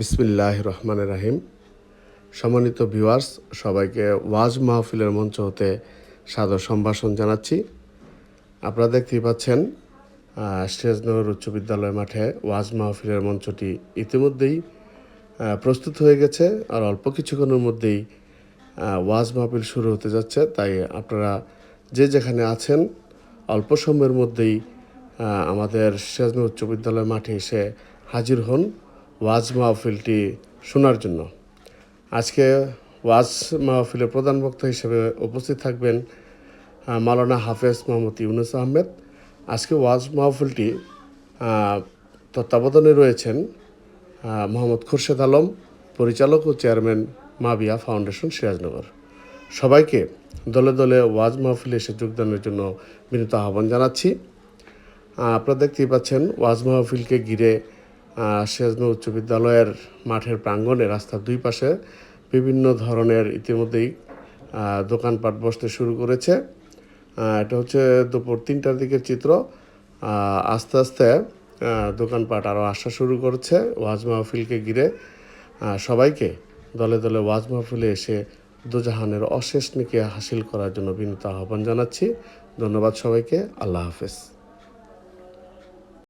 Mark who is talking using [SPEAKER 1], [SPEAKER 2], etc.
[SPEAKER 1] বিসমিল্লাহ রহমান রাহিম। সম্মানিত ভিউয়ার্স, সবাইকে ওয়াজ মাহফিলের মঞ্চ হতে সাদর সম্ভাষণ জানাচ্ছি। আপনারা দেখতেই পাচ্ছেন সিরাজনগর উচ্চ বিদ্যালয় মাঠে ওয়াজ মাহফিলের মঞ্চটি ইতিমধ্যেই প্রস্তুত হয়ে গেছে। আর অল্প কিছুক্ষণের মধ্যেই ওয়াজ মাহফিল শুরু হতে যাচ্ছে। তাই আপনারা যে যেখানে আছেন, অল্প সময়ের মধ্যেই আমাদের সিরাজনগর উচ্চ বিদ্যালয় মাঠে এসে হাজির হন। ওয়াজ মাহফিলটি শোনার জন্য। আজকে ওয়াজ মাহফিলের প্রধান বক্তা হিসেবে উপস্থিত থাকবেন আহ, মাওলানা হাফেজ মোহাম্মদ ইউনুস আহমেদ। আজকে ওয়াজ মাহফিলটি তত্ত্বাবধানে রয়েছেন মোহাম্মদ খুরশেদ আলম পরিচালক ও চেয়ারম্যান মাবিয়া ফাউন্ডেশন সিরাজনগর। সবাইকে দলে দলে ওয়াজ মাহফিলে এসে যোগদানের জন্য বিনীত আহ্বান জানাচ্ছি। আপনারা দেখতেই পাচ্ছেন ওয়াজ মাহফিলকে ঘিরে সিরাজনগর উচ্চ বিদ্যালয়ের মাঠের প্রাঙ্গণে রাস্তার দুই পাশে বিভিন্ন ধরনের ইতিমধ্যেই দোকানপাট বসতে শুরু করেছে। এটা হচ্ছে দুপুর তিনটার দিকের চিত্র। আস্তে আস্তে দোকানপাট আরও আসা শুরু করছে ওয়াজ মাহফিলকে ঘিরে। সবাইকে দলে দলে ওয়াজ মাহফিলে এসে দুজাহানের অশেষ নিকে হাসিল করার জন্য বিনীত আহ্বান জানাচ্ছি। ধন্যবাদ সবাইকে। আল্লাহ হাফেজ।